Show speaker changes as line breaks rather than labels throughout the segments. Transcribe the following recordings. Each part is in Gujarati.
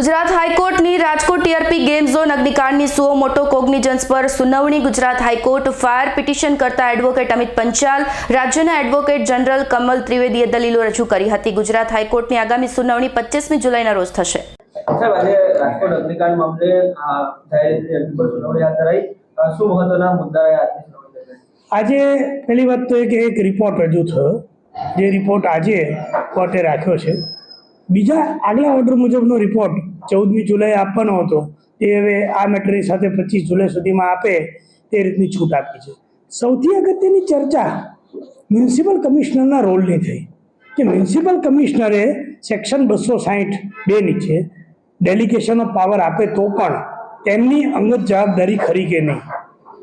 ગુજરાત હાઈકોર્ટની રાજકોટ ટીઆરપી ગેમ ઝોન અગ્નિકાંડની સુઓ મોટો કોગ્નિજન્સ પર સુનાવણી. Gujarat high court fire petition કરતા એડવોકેટ અમિત પંચાલ રાજ્યના એડવોકેટ જનરલ કમલ ત્રિવેદીએ દલીલો રજૂ કરી હતી. ગુજરાત હાઈકોર્ટની આગામી સુનાવણી પચીસમી જુલાઈના રોજ થશે.
સાહેબ આજે રાજકોટ અગ્નિકાંડ મામલે સુનાવણી હાથ ધરાઈ. શું મહત્વના મુદ્દા
આજે પહેલી વાત તો એ એક રિપોર્ટ રજૂ થયો. જે રિપોર્ટ આજે કોર્ટે રાખ્યો છે. બીજા આગલા ઓર્ડર મુજબનો રિપોર્ટ ચૌદમી જુલાઈ આપવાનો હતો. તે હવે આ મેટરની સાથે પચીસ જુલાઈ સુધીમાં આપે તે રીતની છૂટ આપી છે. સૌથી અગત્યની ચર્ચા મ્યુનિસિપલ કમિશનરના રોલની થઈ. કે મ્યુનિસિપલ કમિશનરે સેક્શન બસો સાહીઠ બે નીચે ડેલિગેશન પાવર આપે તો પણ તેમની અંગત જવાબદારી ખરી કે નહીં?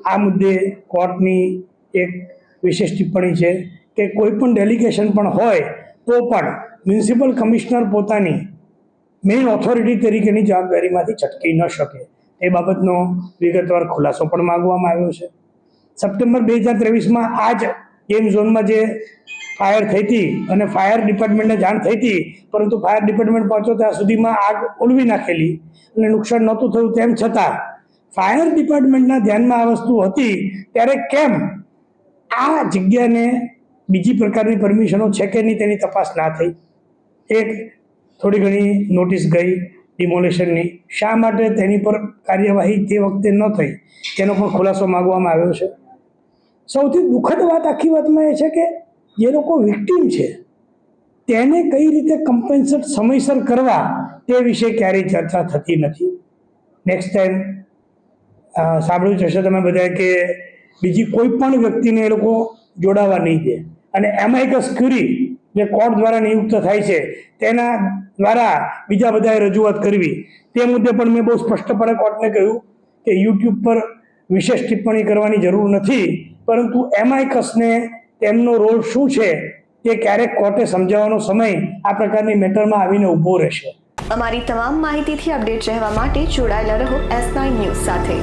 આ મુદ્દે કોર્ટની એક વિશેષ ટિપ્પણી છે કે કોઈ પણ ડેલિગેશન પણ હોય તો પણ મ્યુનિસિપલ કમિશનર પોતાની મેઇન ઓથોરિટી તરીકેની જવાબદારીમાંથી છટકી ન શકે. એ બાબતનો વિગતવાર ખુલાસો પણ માગવામાં આવ્યો છે. સપ્ટેમ્બર બે હજાર ત્રેવીસમાં આ જ ગેમ ઝોનમાં જે ફાયર થઈ હતી અને ફાયર ડિપાર્ટમેન્ટને જાણ થઈ હતી, પરંતુ ફાયર ડિપાર્ટમેન્ટ પહોંચ્યો ત્યાં સુધીમાં આગ ઓલવી નાખેલી અને નુકસાન નહોતું થયું. તેમ છતાં ફાયર ડિપાર્ટમેન્ટના ધ્યાનમાં આ વસ્તુ હતી. ત્યારે કેમ આ જગ્યાને બીજી પ્રકારની પરમિશનો છે કે નહીં તેની તપાસ ના થઈ? એક થોડી ઘણી નોટિસ ગઈ ડિમોલેશનની શા માટે તેની પર કાર્યવાહી તે વખતે ન થઈ? તેનો પણ ખુલાસો માગવામાં આવ્યો છે. સૌથી દુઃખદ વાત આખી વાતમાં એ છે કે જે લોકો વિક્ટીમ છે, તેને કઈ રીતે કમ્પેન્સેટ સમયસર કરવા તે વિશે ક્યારેય ચર્ચા થતી નથી. નેક્સ્ટ ટાઈમ સાંભળ્યું જશે તમે બધાએ કે બીજી કોઈ પણ વ્યક્તિને એ લોકો જોડાવા નહીં દે. અને એમાં એક સ્ક્યુરી જે કોર્ટ દ્વારા નિયુક્ત થાય છે, તેના દ્વારા બીજા બધાએ રજૂઆત કરવી. તે મુદ્દે પણ મેં બહુ સ્પષ્ટપણે કોર્ટને કહ્યું કે યુટ્યુબ પર વિશેષ ટિપ્પણી કરવાની જરૂર નથી, પરંતુ એમઆઈકસને તેમનો રોલ શું છે તે ક્યારેક કોર્ટે સમજાવવાનો સમય આ પ્રકારની મેટરમાં આવીને ઊભો રહેશે.
અમારી તમામ માહિતીથી અપડેટ રહેવા માટે જોડાયેલા રહો એસ નાઇન ન્યૂઝ સાથે.